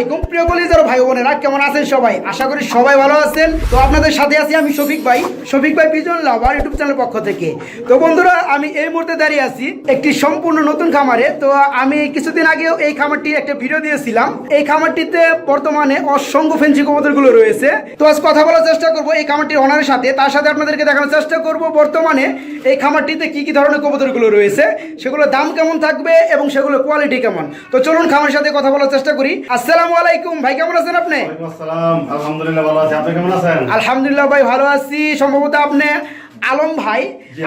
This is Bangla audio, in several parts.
আলাইকুম প্রিয় কলিজার ভাই বোনেরা, কেমন আছেন সবাই? আশা করি সবাই ভালো আছেন। তো আপনাদের সাথে আছি আমি শফিক ভাই শফিক ভাই পিজন লাভার ইউটিউব চ্যানেল পক্ষ থেকে। তো বন্ধুরা, আমি এই মুহূর্তে দাঁড়িয়ে আছি একটি সম্পূর্ণ নতুন খামারে। তো আমি কিছুদিন আগেও এই খামারটির একটা ভিডিও দিয়েছিলাম। এই খামারটিতে বর্তমানে অসংখ্য ফেন্সি কবুতরগুলো রয়েছে। তো আজ কথা বলার চেষ্টা করব এই খামারটির অনারের সাথে। তার সাথে আপনাদেরকে দেখানোর চেষ্টা করব বর্তমানে এই খামারটিতে কি কি ধরনের কবুতরগুলো রয়েছে, সেগুলোর দাম কেমন থাকবে এবং সেগুলোর কোয়ালিটি কেমন। তো চলুন খামারের সাথে কথা বলার চেষ্টা করি। আসসালামু আলাইকুম। ভাই কেমন আছেন আপনি? আলহামদুলিল্লাহ ভালো আছি। আপনি কেমন আছেন? আলহামদুলিল্লাহ ভাই ভালো আছি। সম্ভবত আপনি আলম ভাই।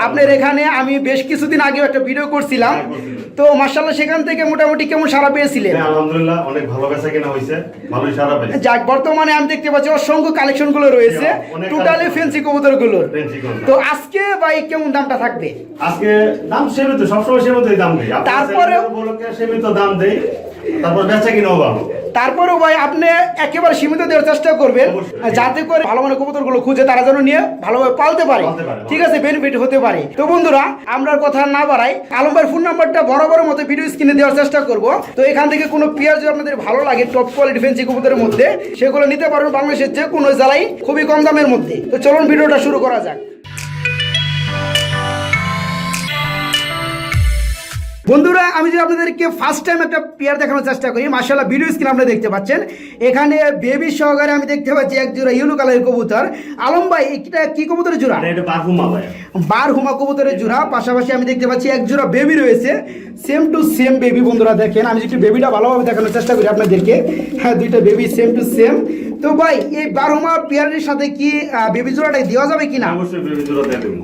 আপনার এখানে আমি বেশ কিছুদিন আগেও একটা ভিডিও করছিলাম। হ্যাঁ, তো মার্শাল্লাহ সেখান থেকে মোটামুটি কেমন সারা পেয়েছিলেন? হ্যাঁ, আলহামদুলিল্লাহ অনেক ভালো বেচা কিনা হয়েছে। ভালোই সারা পেয়েছে। যাক বর্তমানে আমি দেখতে পাচ্ছি অসংখ্য কালেকশন। গুলো রয়েছে টোটালি ফেন্সি কবুতর। গুলো তো আজকে ভাই কেমন দামটা থাকবে? আজকে দাম সীমিত সবসময় সীমিতই দাম দিই। চ্যানেলের উপলক্ষে দাম দেই। তারপর বেচা কিনাও ভালো। তারপরেও ভাই আপনি একেবারে সীমিত দেওয়ার চেষ্টা করবেন যাতে করে ভালো মানে কবুতরগুলো খুঁজে তারা যেন নিয়ে ভালোভাবে পালতে পারে। ঠিক আছে বেনিফিট হতে পারে। তো বন্ধুরা আমরা কথা না বাড়াই আলম ভাইয়ের ফোন নাম্বারটা বড় বড় মতো ভিডিও স্ক্রিনে দেওয়ার চেষ্টা করব। তো এখান থেকে কোনো পেয়ার যদি আপনাদের ভালো লাগে টপ কোয়ালিটি ফেন্সি কবুতরের মধ্যে সেগুলো নিতে পারবেন বাংলাদেশের যে কোনো জেলায় খুবই কম দামের মধ্যে। তো চলুন ভিডিওটা শুরু করা যাক। বন্ধুরা আমি যদি আপনাদেরকে ফার্স্ট টাইম একটা পেয়ার দেখানোর চেষ্টা করি মার্শাল্লাহ ভিডিও স্ক্রিন আপনারা দেখতে পাচ্ছেন। এখানে বেবি সহকারে আমি দেখতে পাচ্ছি এক জোড়া ইউলো কালারের কবুতর। আলম ভাই এটা কি কবুতরের জোড়া? বার হুমা কবুতরের জোড়া। পাশাপাশি আমি দেখতে পাচ্ছি এক জোড়া বেবি রয়েছে। সেম টু সেম বেবি বন্ধুরা দেখেন। আমি যদি বেবিটা ভালোভাবে দেখানোর চেষ্টা করি আপনাদেরকে। হ্যাঁ দুইটা বেবি সেম টু সেম তো ভাই এই বার হুমা পেয়ারের সাথে কি বেবি জোড়াটা দেওয়া যাবে কিনা? অবশ্যই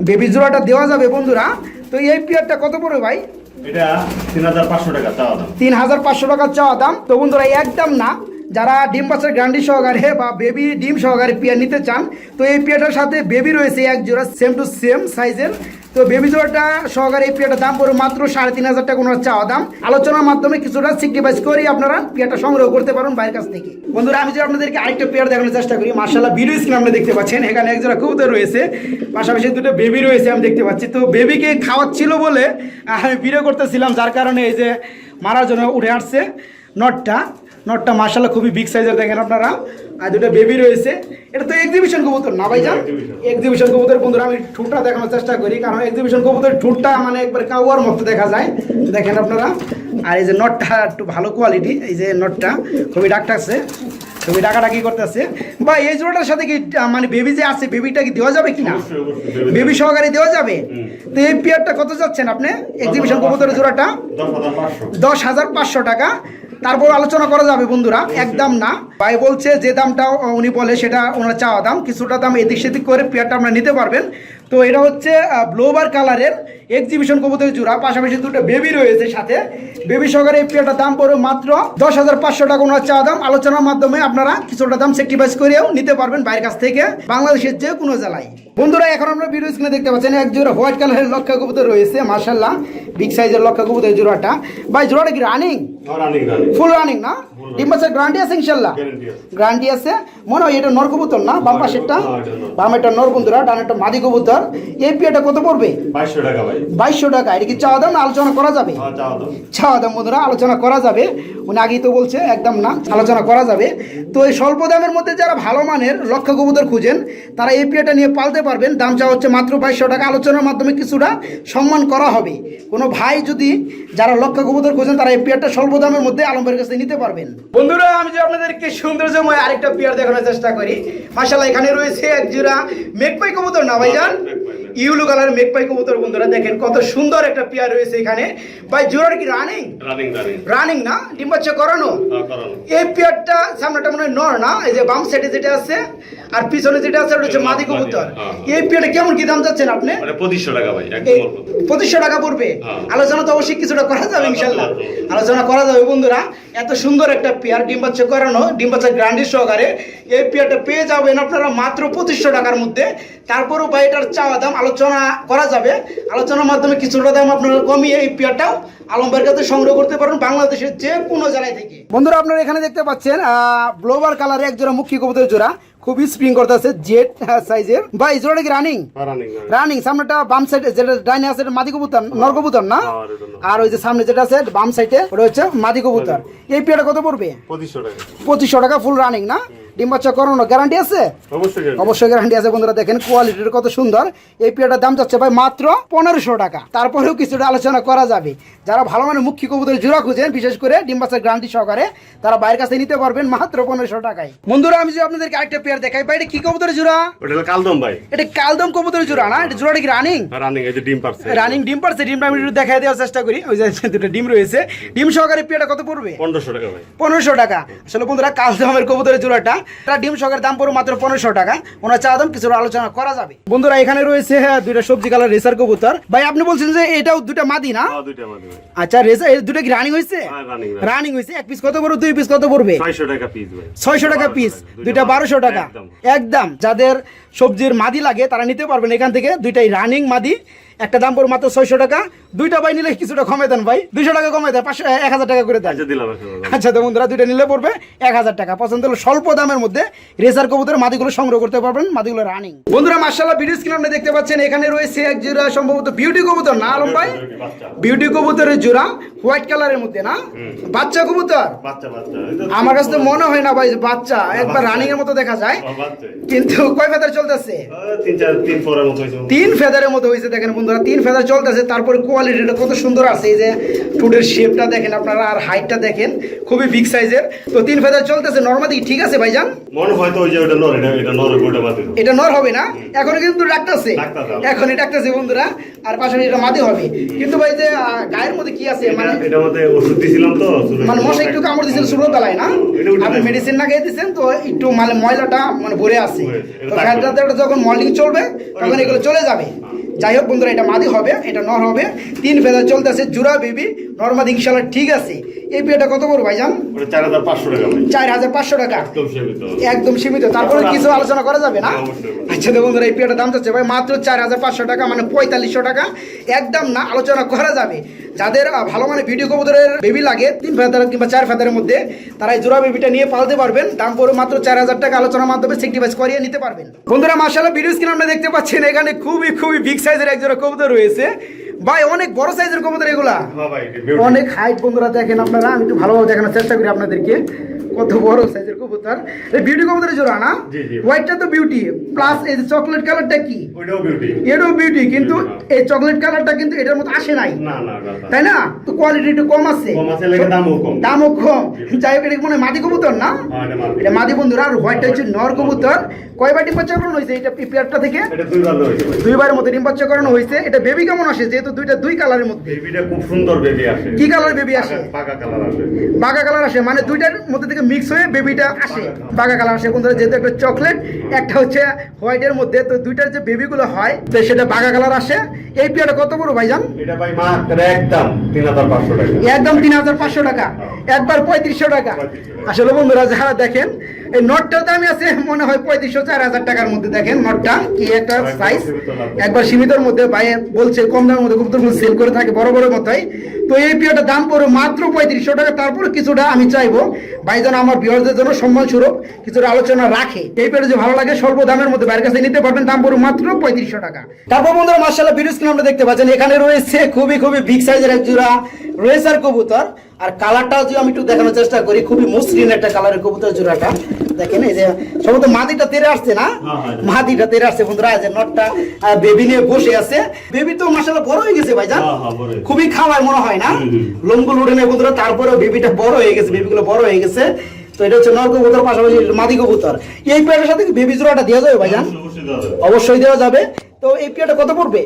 বেবি জোড়াটা দেওয়া যাবে বন্ধুরা। তো এই পেয়ারটা কত পড়বে ভাই? এটা তিন হাজার পাঁচশো টাকা চাওয়া দাম। তিন হাজার পাঁচশো টাকা চাওয়া দাম। তো বন্ধুরা একদম না যারা ডিম বাচ্চার গ্রান্ডি সহকারে বা বেবি ডিম সহকারে পেয়ার নিতে চান, তো এই পেয়ারটার সাথে বেবি রয়েছে এক জোড়া সেম টু সেম সাইজের তো বেবি জোড়াটা সহকারে এই পেয়ারটার দাম পড়বে মাত্র সাড়ে তিন হাজার টাকা ওনার চাওয়া দাম। আলোচনার মাধ্যমে কিছুটা সিক্রিফাইস করে আপনারা পেয়ারটা সংগ্রহ করতে পারেন বাইরের কাছ থেকে। বন্ধুরা, আমি যদি আপনাদেরকে আরেকটা পেয়ার দেখানোর চেষ্টা করি মার্শাল্লাহ ভিডিও স্ক্রিন আপনি দেখতে পাচ্ছেন, এখানে এক জোড়া কবুতর রয়েছে, পাশাপাশি দুটো বেবি রয়েছে আমি দেখতে পাচ্ছি। তো বেবিকে খাওয়াচ্ছিল বলে আমি ভিডিও করতেছিলাম, যার কারণে এই যে মারার জন্য উঠে আসছে নটটা। নটটা মার্শাল্লাহ খুবই বিগ সাইজের দেখেন আপনারা। আর দুটো বেবি রয়েছে। এটা তো এক্সিবিশন কবুতর না ভাইজান? Exhibition। এক্সিবিশন কবুতর বন্ধুরা আমি ঠোঁটটা দেখানোর চেষ্টা করি কারণ এক্সিবিশন কবুতর ঠোঁটটা মানে একবার কাউয়ার মতো দেখা যায়। দেখেন আপনারা। আর এই যে নটটা একটু ভালো কোয়ালিটি এই যে নটটা খুবই ডাকটাছে খুবই ডাকাডাকি করতেছে। বা এই জোড়াটার সাথে কি মানে বেবি যে আছে বেবিটা কি দেওয়া যাবে কি না বেবি সহকারে দেওয়া যাবে। তো এই পেয়ারটা কত যাচ্ছেন আপনি? এক্সিবিশন কবুতরের জোড়াটা? দশ হাজার পাঁচশো টাকা। তারপর আলোচনা করা যাবে বন্ধুরা একদম না। ভাই বলছে যে দামটা উনি বলে সেটা ওনার চাওয়া দাম, কিছুটা দাম এদিক সেদিক করে পেয়ারটা আপনারা নিতে পারবেন। তো এটা হচ্ছে ব্লোবার কালারের এক্সিবিশন কবুতরের জোড়া। পাশাপাশি দুটো বেবি রয়েছে সাথে। বেবি সহকারে এই পেয়ারটার দাম পড়বে মাত্র দশ হাজার পাঁচশো টাকা ওনার চাওয়া দাম। আলোচনার মাধ্যমে আপনারা কিছুটা দাম সেক্রিফাইস করেও নিতে পারবেন বাইরের কাছ থেকে বাংলাদেশের যে কোনো জেলায়। বন্ধুরা এখন আমরা ভিডিও স্ক্রিনে দেখতে পাচ্ছেন এক জোড়া হোয়াইট কালারের লক্ষা কবুতর রয়েছে মার্শাল্লাহ বিগ সাইজের লক্ষা কবুতরের জোড়াটা। ভাই জোড়াটা কি রানিং ফুল রানিং না? ডিম বাচ্চার গ্যারান্টি আছে ইনশাল্লাহ। আছে। গ্যারান্টি আছে। মনে হয় এটা নর কবুতর না? বাম পাশেরটা? বাম একটা নর বন্ধুরা ডান একটা মাদি কবুতর। এই পিয়াটা কত পড়বে? বাইশশো টাকা ভাই। বাইশশো টাকা। এটা কি চাওয়া দাম না আলোচনা করা যাবে? হ্যাঁ চাওয়া দাম। বন্ধুরা আলোচনা করা যাবে। উনি আগেই তো বলছে একদম না আলোচনা করা যাবে। তো এই স্বল্প দামের মধ্যে যারা ভালো মানের লক্ষ্য কবুতর খুঁজেন তারা এই পিয়াটা নিয়ে পালতে পারবেন। দাম চাওয়া হচ্ছে মাত্র বাইশশো টাকা। আলোচনার মাধ্যমে কিছুটা সম্মান করা হবে। কোনো ভাই যদি যারা লক্ষ্য কবুতর খুঁজেন তারা এই পিয়ারটা স্বল্প দামের মধ্যে আলমের কাছে নিতে পারবেন। বন্ধুরা, আমি যে আপনাদেরকে সৌন্দর্যময় আরেকটা পিয়ার দেখানোর চেষ্টা করি। মাসাল্লাহ এখানে রয়েছে এক জোড়া মেঘপাই কবুতর, না ভাইজান? ইউলু কালার মেঘপাই কবুতর বন্ধুরা দেখেন কত সুন্দর একটা পেয়ার রয়েছে এখানে। ভাই জোড়ার কি রানিং রানিং না? ডিম বাচ্চা করানো? হ্যাঁ এই পেয়ারটা সামনেটা মনে হয় নর না? এই যে বাম সাইডে যেটা আছে আর পিছনে যেটা আছে ওটা হচ্ছে মাদি কবুতর। হ্যাঁ। এই পেয়ারটা কেমন কি দাম যাচ্ছেন আপনি? মানে পঁচিশশো টাকা ভাই পঁচিশশো টাকা পড়বে? হ্যাঁ। আলোচনা তো অবশ্যই কিছুটা করা যাবে হ্যাঁ, ইনশাল্লাহ। হ্যাঁ, হ্যাঁ। আলোচনা করা যাবে বন্ধুরা। এত সুন্দর একটা পেয়ার ডিম বাচ্চা করানো ডিম বাচ্চা গ্রান্ডির সহকারে। এই পেয়ারটা পেয়ে যাবেন আপনারা মাত্র পঁচিশশো টাকার মধ্যে। তারপরও বা এটার চাওয়া দাম আলোচনা করা যাবে। আলোচনার মাধ্যমে কিছুটা দাম আপনারা কমিয়ে এই পেয়ারটাও আলমবাইয়ের কাছে সংগ্রহ করতে পারেন বাংলাদেশের যে কোনো জেলায় থেকে। বন্ধুরা আপনারা এখানে দেখতে পাচ্ছেন ব্লোবার কালারে এক জোড়া মুখী কবুতরের জোড়া। খুবই স্প্রিং করতেছে জেড সাইজের ভাই জোড়া কি রানিং রানিং রানিং সামনেটা বাম সাইডে যেটা ডাইনে আছে মাদি কবুতর নর কবুতর না? হ্যাঁ। আর ওই যে সামনে যেটা আছে বাম সাইডে ওটা হচ্ছে মাদি কবুতর। এই পেয়ারটা কত পড়বে? পঁচিশশো টাকা। পঁচিশশো টাকা ফুল রানিং না? ডিম বাচ্চা করানো গ্যারান্টি আছে? অবশ্যই গ্যারান্টি আছে। বন্ধুরা দেখেন কোয়ালিটির কত সুন্দর। এই পেয়ারটার দাম যাচ্ছে ভাই মাত্র পনেরোশো টাকা। তারপরেও কিছুটা আলোচনা করা যাবে। যারা ভালো মানে মুখ্য কবুতর জোড়া খুঁজেন বিশেষ করে ডিম বাচ্চার গ্যারান্টি সহকারে তারা বাইরের কাছে নিতে পারবেন মাত্র পনেরোশো টাকায়। বন্ধুরা আমি যে আপনাদেরকে আরেকটা পেয়ার দেখাই ভাই এটা কি কবুতরের জোড়া? হলো কালদম ভাই। এটা কালদম কবুতরের জোড়া না? এটা জোড়াটা কি রানিং রানিং এই যে ডিম পারছে। রানিং ডিম পারছে ডিমটা আমি একটু দেখাই দেওয়ার চেষ্টা করি। ওই যে দুটো ডিম রয়েছে। ডিম সহকারে পেয়ারটা কত পড়বে? পনেরোশো টাকা ভাই। পনেরোশো টাকা। আসলে বন্ধুরা কালদমের কবুতরের জোড়াটা তার ডিম সকের দাম পড়বে মাত্র পনেরোশো টাকা। ওনার চা দাম কিছুটা আলোচনা করা যাবে। বন্ধুরা এখানে রয়েছে হ্যাঁ, দুইটা সবজি কালার রেসার কবুতর। ভাই আপনি বলছেন যে এটাও দুটা মাদি না? হ্যাঁ, আচ্ছা রেসার দুটা কি রানিং হয়েছে হ্যাঁ। রানিং হয়েছে এক পিস কত পড়বে? দুই পিস কত পড়বে? ছয়শো টাকা পিস ছয়শো টাকা পিস দুইটা বারোশো টাকা। একদম। একদম। যাদের সবজির মাদি লাগে তারা নিতে পারবেন। এখান থেকে দুইটাই রানিং মাদি। একটা দাম পড়বে মাত্র ছয়শো টাকা। দুইটা ভাই নিলে কিছুটা কমে দেন ভাই। দুইশো টাকা কমে দেন পাঁচশো এক হাজার টাকা করে দেন। আচ্ছা। আচ্ছা তো বন্ধুরা দুইটা নিলে পড়বে এক হাজার টাকা। পছন্দ হলো স্বল্প দামের মধ্যে রেসার কবুতর মাদিগুলো সংগ্রহ করতে পারবেন। মাদিগুলো রানিং বন্ধুরা মার্শাল্লাহ ভিডিও স্ক্রিন আপনি দেখতে পাচ্ছেন এখানে রয়েছে এক জোড়া সম্ভবত বিউটি কবুতর। না আলম ভাই? বিউটি কবুতরের জোড়া হোয়াইট কালারের মধ্যে না? বাচ্চা কবুতর? আমার কাছে তো মনে হয় না ভাই বাচ্চা একবার রানিং এর মতো দেখা যায়। কিন্তু কয় ফেদার চলতেছে? তিন ফেদারের মতো হয়েছে। দেখেন বন্ধুরা তিন ফেদার চলতেছে তারপরে কোয়ালিটিটা কত সুন্দর আছে এই যে টুটের শেপটা দেখেন আপনারা আর হাইটটা দেখেন খুবই বিগ সাইজের তো তিন ফেদার চলতেছে নর্মালি ঠিক আছে ভাইজান? মনে হয় তো ওই যে ওটা নর এটা এটা নর ওটা বাদে এটা নর হবে না? এখন কিন্তু ডাকতেছে। এখনই ডাকতেছে বন্ধুরা আর পাশাপাশি এটা মাদি হবে। কিন্তু ভাই যে গায়ের মধ্যে কি আছে? মানে এটা- মধ্যে ওষুধ দিছিলাম তো মানে মশা একটু কামড় দিয়েছেন শুরু বেলায় না? আপনি মেডিসিন না খেয়ে দিচ্ছেন তো একটু মানে ময়লাটা মানে ভরে আছে। তো যখন মর্নিং চলবে তখন এগুলো চলে যাবে। যাই হোক বন্ধুরা, এটা মাদি হবে, এটা নর হবে। তিন ফেদার চলতেছে, জুরা বেবি। নর্মাদি ইনশাল্লাহ ঠিক আছে। এই বিয়েটা কত করব ভাইজান? চার হাজার পাঁচশো টাকা চার হাজার পাঁচশো টাকা? একদম সীমিত। তারপরে কিছু আলোচনা করা যাবে না? হ্যাঁ, আচ্ছা বন্ধুরা এই পেয়ারটার দাম চাচ্ছে ভাই মাত্র চার হাজার পাঁচশো টাকা মানে পঁয়তাল্লিশশো টাকা। একদম না আলোচনা করা যাবে। যাদের ভালো মানে ভিডিও কবুতরের বেবি লাগে তিন ফেদার কিংবা চার ফেদারের মধ্যে তারা এই জোড়া বেবিটা নিয়ে পালতে পারবেন। দাম পড়বে মাত্র চার হাজার টাকা আলোচনার মাধ্যমে সেক্টিভাইজ করিয়ে নিতে পারবেন। বন্ধুরা মাসাল্লাহ ভিডিও স্ক্রিন আপনারা দেখতে পাচ্ছেন এখানে খুবই খুবই বিগ সাইজের এক জোড়া কবুতর রয়েছে। ভাই অনেক বড় সাইজের কবুতর এগুলা। হ্যাঁ। অনেক হাইট বন্ধুরা দেখেন আপনারা আমি একটু ভালোভাবে দেখানোর চেষ্টা করি আপনাদেরকে। কত বড় সাইজের কবুতর। এই বিউটি কবুতরের জোড়া না। হোয়াইটটা তো বিউটি প্লাস এই যে চকলেট কালারটা কি? এটাও বিউটি কিন্তু এই চকলেট কালারটা কিন্তু এটার মতো আসে নাই। না না তাই না? তো কোয়ালিটি একটু কম আছে। কম আছে লেগে দামও কম। দামও কম। যাই হোক এটা মনে হয় মাদি কবুতর না? হ্যাঁ। এটা মাদি বন্ধুরা আর হোয়াইটটা হচ্ছে নর কবুতর। কয়বার ডিম বাচ্চা করানো হয়েছে? এটা পেয়ারটা থেকে দুইবারের মতো ডিম বাচ্চা করানো হয়েছে। এটা বেবি কেমন আসে? যেহেতু দুইটা দুই কালারের মধ্যে। বেবিটা খুব সুন্দর বেবি আসে। কি কালার বেবি আসে? পাকা কালার আসে। বাঘা কালার আসে। মানে দুইটার মধ্যে থেকে মিক্স হয়ে বেবিটা আসে। বাঘা কালার আসে। বন্ধুরা যেহেতু একটা চকলেট একটা হচ্ছে হোয়াইটের মধ্যে তো দুইটার যে বেবিগুলো হয় তো সেটা বাঘা কালার আসে। এই পেয়ারটা কত বড় ভাইজান? এটা ভাই মাত্র একদম তিন হাজার পাঁচশো টাকা। একদম তিন হাজার পাঁচশো টাকা। একবার পঁয়ত্রিশশো টাকা। আসলে বন্ধুরা যারা দেখেন এই নটটার দামই আছে মনে হয় পঁয়ত্রিশশো চার হাজার টাকার মধ্যে। দেখেন নটটা কি একটা সাইজ একবার সীমিতর মধ্যে ভাই বলছে কম দামের মধ্যে কবুতর সেল করে থাকে বড় বড় মতোই। তো এই পিওটা দাম পড়বে মাত্র পঁয়ত্রিশশো টাকা তারপরে কিছুটা আমি চাইব। ভাই যেন আমার বিহারদের জন্য সম্মান স্বরূপ কিছুটা আলোচনা রাখে। এই পেটে যে ভালো লাগে স্বল্প দামের মধ্যে বাইরের কাছে নিতে পারবেন দাম পড়বে মাত্র পঁয়ত্রিশশো টাকা। তারপর বন্ধুরা মার্শাল্লাহ ভিডিও স্ক্রিন আমরা দেখতে পাচ্ছেন এখানে রয়েছে খুবই খুবই বিগ সাইজের এক জোড়া রয়েছে আর কবুতর। আর কালারটা যদি আমি একটু দেখানোর চেষ্টা করি খুবই মসৃণ একটা কালারের কবুতর জোড়াটা। দেখেন এই যে সম্ভবত মাদিটা তেরে আসছে না? হ্যাঁ, হ্যাঁ। মাদিটা তেরে আসছে বন্ধুরা যে নটটা বেবি নিয়ে বসে আছে। বেবি তো মাসাল্লাহ বড় হয়ে গেছে ভাইজান। হ্যাঁ, হ্যাঁ। খুবই খাওয়ার মনে হয় না। লোমগুলো উঠে নেই বন্ধুরা তারপরেও বেবিটা বড় হয়ে গেছে বেবিগুলো বড় হয়ে গেছে। তো এটা হচ্ছে নর কবুতর পাশাপাশি মাদি কবুতর। এই পেয়ারের সাথে বেবি জোড়াটা দেওয়া যাবে ভাইজান? অবশ্যই দেওয়া যাবে। তো এই পেয়ারটা কত পড়বে?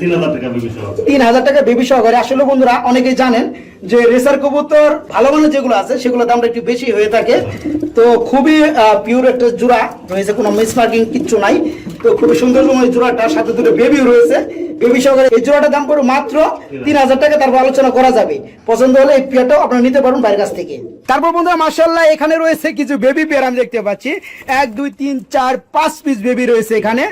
তিন হাজার টাকা বেবি বেবি সহকারে। আসলে বন্ধুরা, অনেকেই জানেন যে রেসার কবুতর, ভালো যেগুলো আছে সেগুলো দামটা একটু বেশি হয়ে থাকে। তো খুবই পিওর একটা জোড়া। রয়েছে কোনো মিস মার্কিং কিচ্ছু নাই। তো খুবই সুন্দর সময় জোড়াটার সাথে দুটো বেবিও রয়েছে। বেবি সহকারে এই জোড়াটার দাম পড়বে মাত্র তিন হাজার টাকা। তারপর আলোচনা করা যাবে। পছন্দ হলে এই পেয়ারটাও আপনারা নিতে পারবেন বাইরের কাছ থেকে। তারপর বন্ধুরা মার্শাল্লাহ এখানে রয়েছে কিছু বেবি পেয়ার আমি দেখতে পাচ্ছি। এক, দুই, তিন, চার, পাঁচ পিস বেবি রয়েছে এখানে।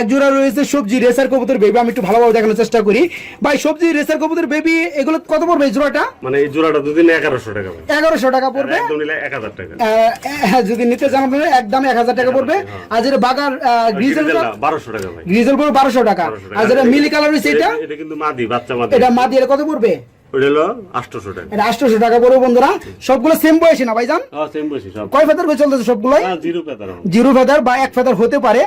এক জোড়া রয়েছে সবজি রেসার কবুতর বেবি আমি একটু ভালোভাবে দেখানোর চেষ্টা করি। ভাই সবজি রেসার কবুতর বেবি এগুলো কত পড়বে এই জোড়াটা? মানে এই জোড়াটা দুদিন এগারোশো টাকা এগারোশো টাকা পড়বে? একদম নিলে এক হাজার টাকা। হ্যাঁ, যদি নিতে চান আপনারা একদম এক হাজার টাকা পড়বে। আর যেটা বাগার গ্রিজেল বারোশো টাকা ভাই। গ্রিজেল পড়বে বারোশো টাকা। 1200 টাকা। আর যেটা মিলি কালার রয়েছে এটা এটা? কিন্তু মাদি বাচ্চা মাদি। এটা মা দিয়ে কত পড়বে? হলো টাকা। এটা আটশোশো টাকা পড়বে বন্ধুরা। সবগুলো সেম বয়সী না ভাইজান? হ্যাঁ সেম বসি সব। কয় ফেদার করে চলতেছে সবগুলোই? হ্যাঁ জিরো ফেদার বা এক ফেদার হতে পারে।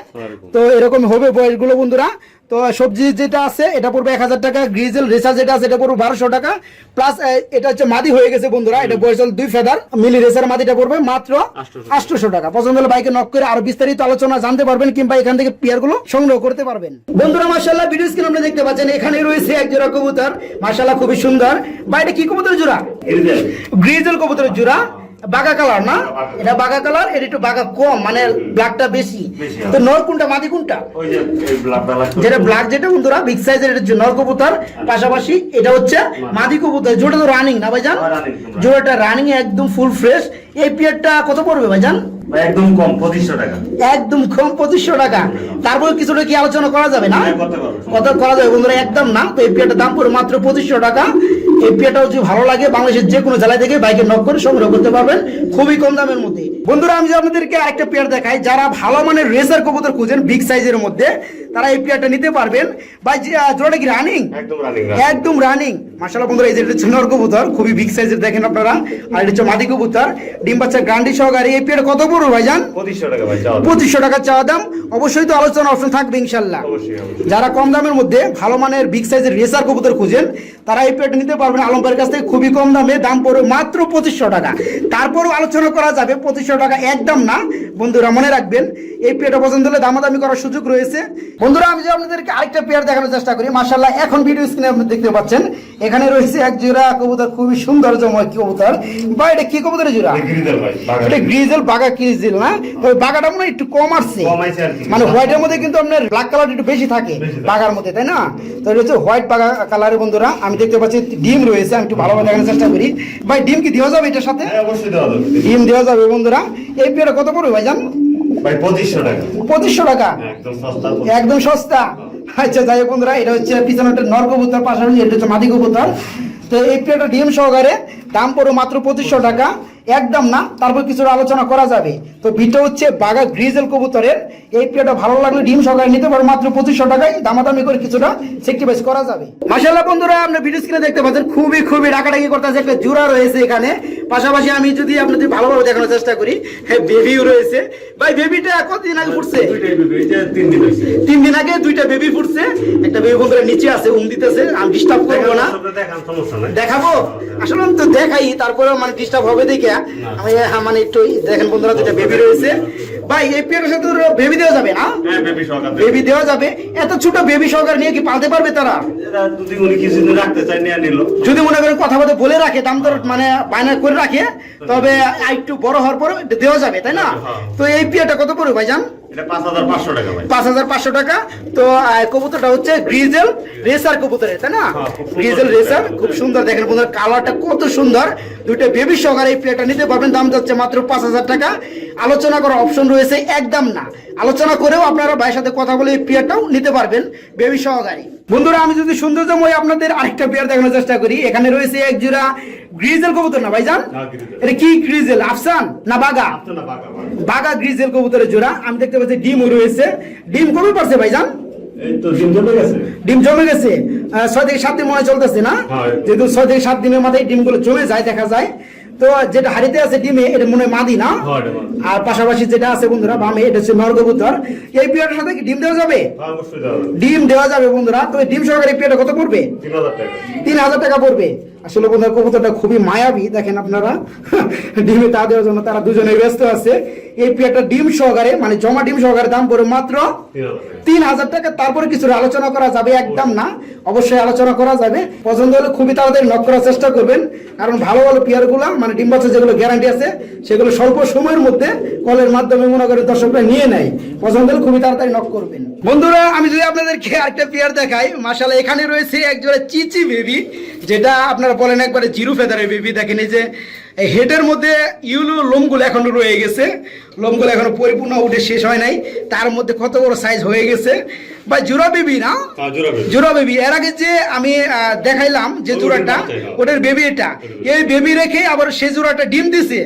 তো এরকম হবে বয়সগুলো বন্ধুরা। তো সবজি যেটা আছে এটা পড়বে এক হাজার টাকা গ্রিজেল রেসার যেটা আছে এটা পড়বে বারোশো টাকা। প্লাস এটা হচ্ছে মাদি হয়ে গেছে বন্ধুরা এটা বয়স হলো দুই ফেদার মিলি রেসার মাদিটা পড়বে মাত্র 800 আটশোশো টাকা। পছন্দ হলে বাইকে নক করে আরও বিস্তারিত আলোচনা জানতে পারবেন কিংবা এখান থেকে পেয়ারগুলো সংগ্রহ করতে পারবেন। বন্ধুরা মার্শাল্লাহ ভিডিও স্ক্রিন আপনি দেখতে পাচ্ছেন এখানে রয়েছে এক জোড়া কবুতর। মার্শাল্লাহ খুবই সুন্দর। বা এটা কি কবুতরের জোড়া? গ্রিজেল কবুতরের জোড়া। বাগা কালার না? এটা বাগা কালার এটা একটু বাগা কম মানে ব্ল্যাকটা বেশি। তো নর কোনটা মাদি কোনটা? ওই যে এই ব্লাড ব্লাড যেটা ব্ল্যাক যেটা বন্ধুরা বিগ সাইজের এটা নর কবুতর। পাশাপাশি এটা হচ্ছে মাদি। কবুতর। জোড়া তো রানিং না ভাইজান? হ্যাঁ। জোড়াটা রানিং একদম ফুল ফ্রেশ এই পিয়ারটা কত পড়বে ভাইজান? একদম কম পঁচিশশো টাকা। একদম কম পঁচিশশো টাকা। তারপর কিছুটা কি আলোচনা করা যাবে না? হ্যাঁ, কত করা যাবে। বন্ধুরা একদম না তো এই পিয়ারটার দাম পড়ে মাত্র পঁচিশশো টাকা। এই পিয়ারটা যদি ভালো লাগে বাংলাদেশের যে কোনো জেলায় থেকে বাইকে নক করে সংগ্রহ করতে পারবেন। খুবই কম দামের মধ্যে। বন্ধুরা আমি আপনাদেরকে আরেকটা পেয়ার দেখাই। যারা ভালো মানের রেসার কবুতর খুঁজেন বিগ সাইজের মধ্যে তারা এই পেয়ারটা নিতে পারবেন। বা জোড়াটা কি রানিং একদম রানিং একদম রানিং মাশাআল্লাহ বন্ধুরা এই যে এটা হচ্ছে কবুতর খুবই বিগ সাইজের দেখেন আপনারা। আর এটা হচ্ছে মাদি কবুতর ডিম বাচ্চা গ্রান্ডি সহকারে। এই পেয়ারটা কত পড়বে ভাইজান? পঁচিশশো টাকা। পঁচিশশো টাকা চাওয়া দাম। অবশ্যই তো আলোচনা অপশন থাকবে ইনশাল্লাহ। যারা কম দামের মধ্যে ভালো মানের বিগ সাইজের রেসার কবুতর খুঁজেন তারা এই পেয়ারটা নিতে পারবেন। আলম কাছ থেকে খুবই কম দামে দাম পড়বে মাত্র পঁচিশশো টাকা। তারপরও আলোচনা করা যাবে পঁচিশশো টাকা একদম না। বন্ধুরা মনে রাখবেন এই পেয়ারটা পছন্দ হলে দামাদামি করার সুযোগ রয়েছে। বন্ধুরা আমি যে আপনাদেরকে আরেকটা পেয়ার দেখানোর চেষ্টা করি মার্শাল্লাহ এখন ভিডিও স্ক্রিনে আপনি দেখতে পাচ্ছেন এখানে রয়েছে এক জোড়া কবুতর খুবই সৌন্দর্যময় কবুতর। বা এটা কি কবুতরের জোড়া। এটা গ্রিজেল বাঘা গ্রিজেল না? তবে বাঘাটা মনে একটু কম আসছে। মানে হোয়াইটের মধ্যে কিন্তু আপনার ব্ল্যাক কালার একটু বেশি থাকে বাঘার মধ্যে তাই না? তো এটা হচ্ছে হোয়াইট বাঘা কালারের বন্ধুরা আমি দেখতে পাচ্ছি ডিম রয়েছে আমি একটু ভালোভাবে দেখানোর চেষ্টা করি। ভাই ডিম কি দেওয়া যাবে এটার সাথে? হ্যাঁ, অবশ্যই দেওয়া যাবে। ডিম দেওয়া যাবে বন্ধুরা। এই পেয়ারা কত পড়বে ভাই জান পঁচিশশো টাকা? একদম সস্তা আচ্ছা যাই হোক বন্ধুরা এটা হচ্ছে পিছনে একটা পাশাপাশি এটা হচ্ছে মাটি কবুতর। তো এই পেয়ারটা ডিম সহকারে দাম পড়ো মাত্র পঁচিশশো টাকা। একদম না তারপর কিছুটা আলোচনা করা যাবে। তো ভিটা হচ্ছে বাঘা গ্রিজেল কবুতরের। এই পেয়ারটা ভালো লাগলে ডিম সহকারে নিতে পারো মাত্র পঁচিশশো টাকায়। দামাদামি করে কিছুটা সেক্টিভাইজ করা যাবে। মাসাল্লাহ বন্ধুরা আপনার ভিডিও স্ক্রিনে দেখতে পাচ্ছেন খুবই খুবই ডাকাডাকি করতেছে একটা জোড়া রয়েছে এখানে। পাশাপাশি আমি যদি আপনাদের ভালোভাবে দেখানোর চেষ্টা করি হ্যাঁ বেবিও রয়েছে। ভাই বেবিটা কতদিন আগে ফুটছে? তিন দিন আগে দুইটা বেবি ফুটছে। একটা বেবি বন্ধুরা নিচে আছে উম দিতেছে আমি ডিস্টার্ব করব না। দেখাবো? আসলে আমি তো দেখাই তারপরে মানে ডিস্টার্ব হবে দেখে আমি মানে একটু দেখেন বন্ধুরা দুইটা বেবি রয়েছে। ভাই এই পেয়ারের সাথে বেবি দেওয়া যাবে না? হ্যাঁ, বেবি দেওয়া যাবে। এত ছোট বেবি সহকারে নিয়ে কি পালতে পারবে তারা? এরা উনি কিছুদিন রাখতে চাই নিয়ে নিল। যদি মনে করেন কথা বলতে বলে রাখে দাম দর মানে বায়না করে রাখে তবে একটু বড় হওয়ার পর দেওয়া যাবে তাই না? হ্যাঁ। তো এই পিয়াটা কত পড়বে ভাইজান? পাঁচ হাজার পাঁচশো টাকা ভাই। পাঁচ হাজার পাঁচশো টাকা। তো কবুতরটা হচ্ছে গ্রিজেল রেসার কবুতরের তাই না? হ্যাঁ, খুব সুন্দর গ্রিজেল রেসার খুব সুন্দর। দেখেন বন্ধুরা কালারটা কত সুন্দর। দুইটা বেবি সহকারে এই প্লেটটা নিতে পারবেন। দাম যাচ্ছে মাত্র পাঁচ হাজার টাকা। আলোচনা করার অপশন রয়েছে একদম না। আলোচনা করেও আপনারা ভাইয়ের সাথে কথা বলে এই পেয়ারটাও নিতে পারবেন বেবি সহকারে বন্ধুরা আমি যদি সৌন্দর্যময় আপনাদের আরেকটা পেয়ার দেখানোর চেষ্টা করি এখানে রয়েছে এক জোড়া গ্রিজেল কবুতর না ভাইজান। এটা কি গ্রিজেল আফসান না বাগা। বাগা গ্রিজেল কবুতরের জোড়া। আমি দেখতে পাচ্ছি ডিমও রয়েছে। ডিম কবে পারছে ভাইজান? ডিম জমে গেছে। ছয় থেকে সাত দিন মনে চলতেছে না? হ্যাঁ। যেহেতু ছয় থেকে সাত দিনের মাথায় ডিমগুলো জমে যায় দেখা যায়। তো যেটা হাড়িতে আছে ডিমে এটা মনে মাদি না? হ্যাঁ। আর পাশাপাশি যেটা আছে বন্ধুরা বামে এটা হচ্ছে নরকবুতর এই পিয়াটার সাথে কি ডিম দেওয়া যাবে? হ্যাঁ। ডিম দেওয়া যাবে বন্ধুরা। তো ডিম সহকারে পিয়াটা কত পড়বে। তিন হাজার টাকা পড়বে। আসলে বন্ধুরা কবুতরটা খুবই মায়াবী, দেখেন আপনারা। ডিমে তা দেওয়ার জন্য তারা দুজনে ব্যস্ত আছে। এই পেয়ারটা ডিম সহকারে মানে জমা ডিম সহকারে দাম পড়বে মাত্র তিন হাজার টাকা। তারপরে কিছু আলোচনা করা যাবে, একদম না। অবশ্যই আলোচনা করা যাবে। পছন্দ হলে খুবই তাড়াতাড়ি নক করার চেষ্টা করবেন। কারণ ভালো ভালো পেয়ারগুলা মানে ডিম বাচ্চা যেগুলো গ্যারান্টি আছে, সেগুলো স্বল্প সময়ের মধ্যে কলের মাধ্যমে, মনে করে দর্শকরা নিয়ে নেয়। পছন্দ হলে খুবই তাড়াতাড়ি নক করবেন। বন্ধুরা, আমি যদি আপনাদেরকে আরেকটা পেয়ার দেখাই মাসালা এখানে রয়েছে এক জোড়া চিচি বেবি যেটা আপনারা বলেন একবারে জিরো ফেদারের বেবি, দেখেনি যে হেডের মধ্যে ইউলো লোমগুলো এখনও রয়ে গেছে। লোমগুলো এখনও পরিপূর্ণ উঠে শেষ হয় নাই। তার মধ্যে কত বড় সাইজ হয়ে গেছে। বা জোড়া বেবি না? হ্যাঁ জোড়া বেবি। এর আগে যে আমি দেখাইলাম যে জোড়াটা হ্যাঁ। ওটার বেবি এটা। এই বেবি রেখে আবার সেই জোড়াটা ডিম দিছে।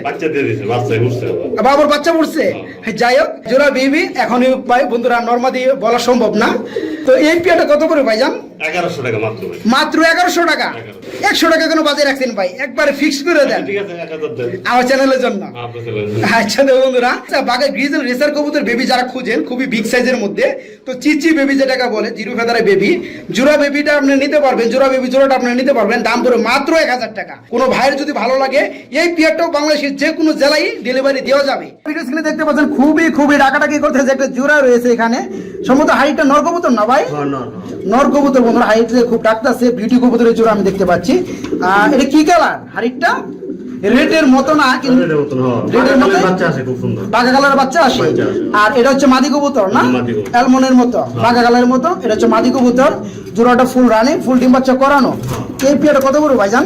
আবার। বাচ্চা পড়ছে যাই হোক জোড়া বেবি এখনই ভাই বন্ধুরা নর্মাদি বলা সম্ভব না। তো এই পিয়াটা কত করে এগারোশো টাকা মাত্র ভাই। মাত্র এগারোশো টাকা? একশো টাকা কেন বাজে রাখছেন ভাই? একবারে ফিক্স করে দেন। আমার চ্যানেলের জন্য। আচ্ছা বন্ধুরা আচ্ছা, বাঘের গ্রিজেল রেসার কবুতর বেবি যারা খুঁজেন খুবই বিগ সাইজের মধ্যে। তো চিচি বেবি যেটাকে বলে জিরো ফেদারে বেবি জোড়া বেবিটা আপনি নিতে পারবেন জোড়া বেবি জোড়াটা আপনি নিতে পারবেন দাম পড়ে মাত্র এক হাজার টাকা। কোনো ভাইয়ের যদি ভালো লাগে এই পিয়ারটাও বাংলাদেশের যে কোনো জেলায় ডেলিভারি দেওয়া যাবে। ভিডিও স্ক্রিনে দেখতে পাচ্ছেন খুবই খুবই ডাকাটাকি করতেছে একটা জোড়া রয়েছে এখানে। সম্ভবত হাইটটা নর কবুতর না ভাই? নর কবুতর বন্ধুরা হাইট খুব ডাকতেছে বিউটি কবুতরের জোড়া আমি দেখতে পাচ্ছি। আহ, এটা কি কালার হাইটটা রেডের মতো না কিন্তু রেডের মতন হ্যাঁ রেডের মতো? বাচ্চা আছে খুব সুন্দর। বাঘা কালারের বাচ্চা আসে আর এটা হচ্ছে মাদি কবুতর না? অ্যালমনের মতো বাঘা কালারের মতো এটা হচ্ছে মাদি কবুতর। জোড়াটা ফুল রানিং ফুল ডিম বাচ্চা করানো। এই পিয়াটা কত ভাইজান?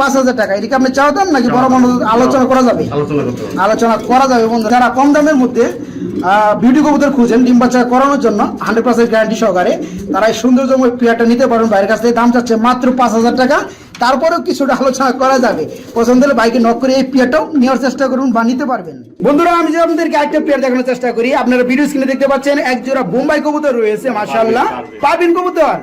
পাঁচ হাজার টাকা এদিকে আপনি দাম নাকি বড় মানুষ আলোচনা করা যাবে? আলোচনা আলোচনা করা যাবে বন্ধু। যারা কম দামের মধ্যে বিউটি কবুতর খুঁজেন ডিম বাচ্চা করানোর জন্য হান্ড্রেড পার্সেন্ট গ্যারান্টি সহকারে তারা এই সৌন্দর্যময় পেয়ারটা নিতে পারেন। বাইরের কাছ থেকে দাম চাচ্ছে মাত্র পাঁচ হাজার টাকা। তারপরেও কিছুটা আলোচনা করা যাবে। পছন্দ হলে বাইকে নক করে এই পেয়ারটাও নেওয়ার চেষ্টা করুন বা নিতে পারবেন। বন্ধুরা আমি যে আপনাদেরকে একটা পেয়ার দেখানোর চেষ্টা করি আপনারা ভিডিও স্ক্রিনে দেখতে পাচ্ছেন এক জোড়া বোম্বাই কবুতর রয়েছে মাশাআল্লাহ। পাবেন কবুতর? হ্যাঁ,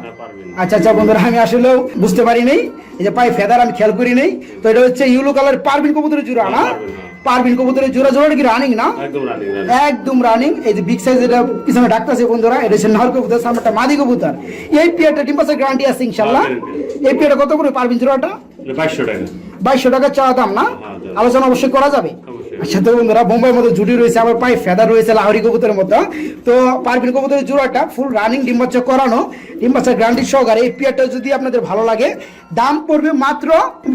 আচ্ছা আচ্ছা বন্ধুরা আমি আসলেও বুঝতে পারি নাই। এই যে পায়ে ফেদার আমি খেয়াল করি নাই। তো এটা হচ্ছে ইউলো কালার পারবিন কবুতরের জোড়া না? পারবিন, হ্যাঁ। কবুতরের জোড়া কি রানিং না? একদম রানিং এই যে বিগ সাইজ এটা পিছনে ডাকতেছে বন্ধুরা এটা হচ্ছে কবুতর সামনেটা মাদি কবুতর। এই পেয়ারটা ডিম পাসের গ্যারান্টি আছে ইনশাল্লাহ এই পেয়ারটা কত করে পারবিন জোড়াটা? বাইশশো টাকা। বাইশশো টাকা চাওয়া দাম না? হ্যাঁ, আলোচনা অবশ্যই করা যাবে। আচ্ছা তো বন্ধুরা বোম্বাইয়ের মতো জুটি রয়েছে আবার পায়ে ফেদার রয়েছে লাহরি কবুতরের মতো। তো পারবিন কবুতরের জোড়াটা ফুল রানিং ডিম করানো ডিম বাচ্চা গ্যারান্টি সহকারে এই পেয়ারটা যদি আপনাদের ভালো লাগে দাম পড়বে মাত্র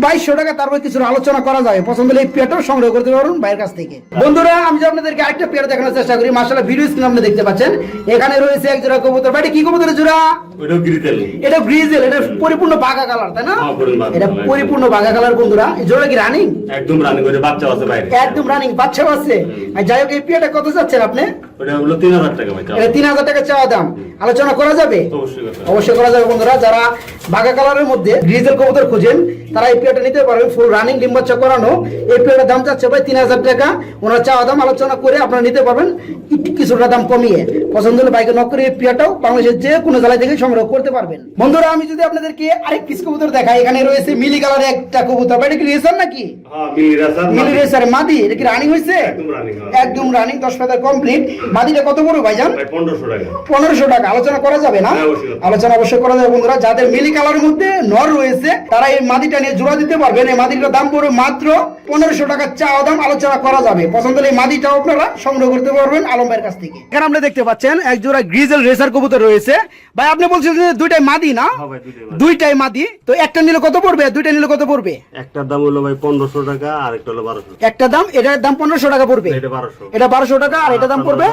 বাইশশো টাকা তারপর কিছু আলোচনা করা যাবে। পছন্দ হলে এই পেয়ারটাও সংগ্রহ করতে পারুন বাইরের কাছ থেকে। বন্ধুরা আমি যে আপনাদেরকে আরেকটা পেয়ার দেখানোর চেষ্টা করি মাসালা ভিডিও স্ক্রিন আপনি দেখতে পাচ্ছেন এখানে রয়েছে এক জোড়া কবুতর। বাড়ি কি কবুতরের জোড়া? এটা গ্রিজেল এটা পরিপূর্ণ বাঘা কালার তাই না? হ্যাঁ, এটা পরিপূর্ণ বাঘা কালার বন্ধুরা। জোড়া কি রানিং একদম রানি বাচ্চা আছে একদম রানিং বাচ্চাও আছে। যাই হোক এই পিয়াটা কত যাচ্ছেন আপনি? তিন হাজার টাকা চাওয়া দাম। আলোচনা করা যাবে? অবশ্যই করা যাবে। বন্ধুরা। যারা বাঘা কালারের মধ্যে গ্রিজেল কবুতর খুঁজেন তারা এই পিয়াটা নিতে পারবেন ফুল রানিং ডিম বাচ্চা করানো। এই পিয়াটার দাম চাচ্ছে ভাই তিন হাজার টাকা। ওনার চাওয়া দাম আলোচনা করে আপনারা নিতে পারবেন। একটু কিছুটা দাম কমিয়ে। পছন্দ হলে বাইকে নক করে এই পিয়াটাও বাংলাদেশের যে কোনো জেলায় থেকে সংগ্রহ করতে পারবেন। বন্ধুরা আমি যদি আপনাদেরকে আরেক পিস কবুতর দেখাই এখানে রয়েছে মিলি কালারের একটা কবুতর। এটা কি রেসার নাকি? হ্যাঁ মিলি রাসার মাদি। এটা রানিং হয়েছে একদম রানিং দশ পাতার কমপ্লিট মাদিটা কত বড় ভাইজান? পনেরোশো টাকা। আলোচনা করা যাবে না? হ্যাঁ, আলোচনা অবশ্যই করা যাবে বন্ধুরা। যাদের মিলি কালারের মধ্যে নর রয়েছে তারা এই মাদিটা নিয়ে জোড়া দিতে পারবেন। এই মাদিটার দাম পড়বে মাত্র পনেরোশো টাকা চাওয়া দাম। আলোচনা করা যাবে। পছন্দ হলে এই মাদিটাও আপনারা সংগ্রহ করতে পারবেন আলম ভাইয়ের কাছ থেকে। এখানে আপনি দেখতে পাচ্ছেন এক জোড়া গ্রিজেল রেসার কবুতর রয়েছে। ভাই আপনি বলছেন যে দুইটাই মাদি না? হ্যাঁ দুইটাই মাদি। তো একটা নিলে কত পড়বে? দুইটা নিলে কত পড়বে? একটার দাম হলো ভাই পনেরোশো টাকা আর একটা হলো বারোশো একটা দাম এটার দাম পনেরোশো টাকা পড়বে। এটা বারোশো। টাকা আর এটা দাম পড়বে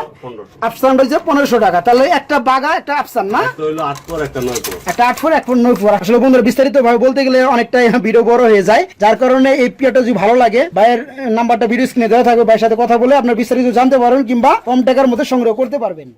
আফসান পনেরোশো টাকা। তাহলে একটা বাগা একটা আফসান না? একটা আট ফুট এক ফোর নয় ফোর আসলে বন্ধুরা বিস্তারিত ভাবে বলতে গেলে অনেকটাই ভিডিও বড় হয়ে যায়। যার কারণে এই পিয়াটা যদি ভালো লাগে ভাইয়ের নাম্বারটা ভিডিও স্ক্রিনে দেওয়া থাকবে ভাইয়ের সাথে কথা বলে আপনার বিস্তারিত জানতে পারবেন কিংবা কম টাকার মধ্যে সংগ্রহ করতে পারবেন।